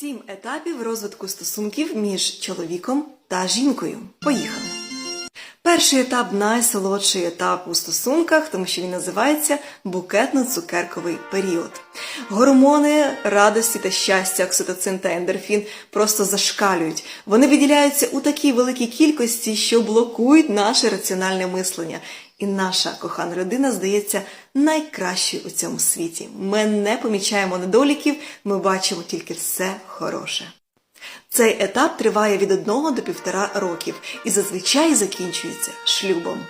Сім етапів розвитку стосунків між чоловіком та жінкою. Поїхали. Перший етап найсолодший етап у стосунках, тому що він називається букетно-цукерковий період. Гормони радості та щастя, окситоцин та ендорфін просто зашкалюють. Вони виділяються у такій великій кількості, що блокують наше раціональне мислення. І наша кохана людина здається найкращою у цьому світі. Ми не помічаємо недоліків, ми бачимо тільки все хороше. Цей етап триває від 1 до 1,5 років і зазвичай закінчується шлюбом.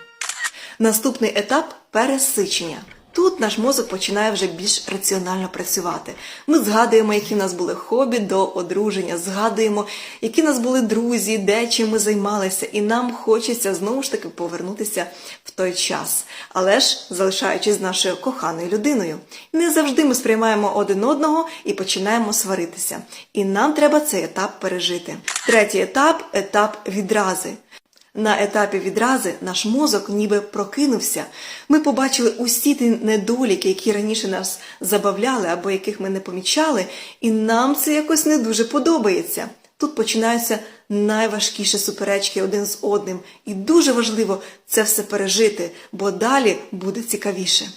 Наступний етап пересичення. Тут наш мозок починає вже більш раціонально працювати. Ми згадуємо, які в нас були хобі до одруження, згадуємо, які в нас були друзі, де чим ми займалися, і нам хочеться знову ж таки повернутися в той час, але ж залишаючись з нашою коханою людиною. Не завжди ми сприймаємо один одного і починаємо сваритися. І нам треба цей етап пережити. Третій етап етап відрази. На етапі відрази наш мозок ніби прокинувся. Ми побачили усі ті недоліки, які раніше нас забавляли або яких ми не помічали, і нам це якось не дуже подобається. Тут починаються найважкіші суперечки один з одним, і дуже важливо це все пережити, бо далі буде цікавіше.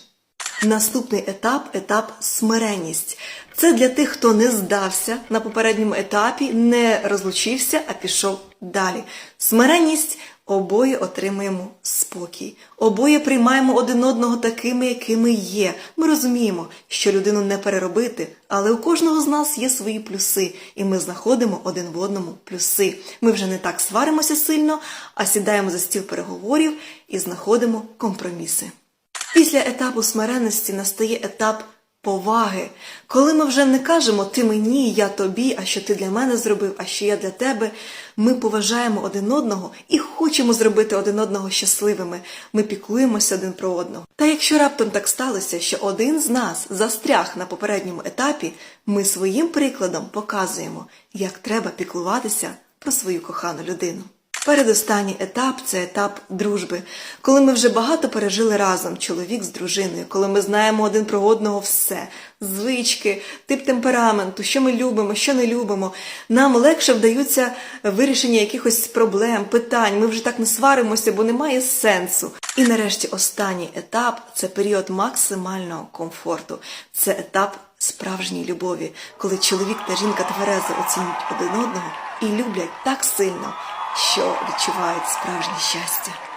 Наступний етап етап смиренність. Це для тих, хто не здався на попередньому етапі, не розлучився, а пішов далі. Смиренність обоє отримуємо спокій, обоє приймаємо один одного такими, якими є. Ми розуміємо, що людину не переробити, але у кожного з нас є свої плюси, і ми знаходимо один в одному плюси. Ми вже не так сваримося сильно, а сідаємо за стіл переговорів і знаходимо компроміси. Після етапу смиренності настає етап поваги, коли ми вже не кажемо ти мені, я тобі, а що ти для мене зробив, а що я для тебе. Ми поважаємо один одного і хочемо зробити один одного щасливими. Ми піклуємося один про одного. Та якщо раптом так сталося, що один з нас застряг на попередньому етапі, ми своїм прикладом показуємо, як треба піклуватися про свою кохану людину. Передостанній етап це етап дружби, коли ми вже багато пережили разом, чоловік з дружиною, коли ми знаємо один про одного все, звички, тип темпераменту, що ми любимо, що не любимо. Нам легше вдаються вирішення якихось проблем, питань. Ми вже так не сваримося, бо немає сенсу. І нарешті останній етап це період максимального комфорту. Це етап справжньої любові, коли чоловік та жінка тверезо оцінюють один одного і люблять так сильно що відчувають справжнє щастя.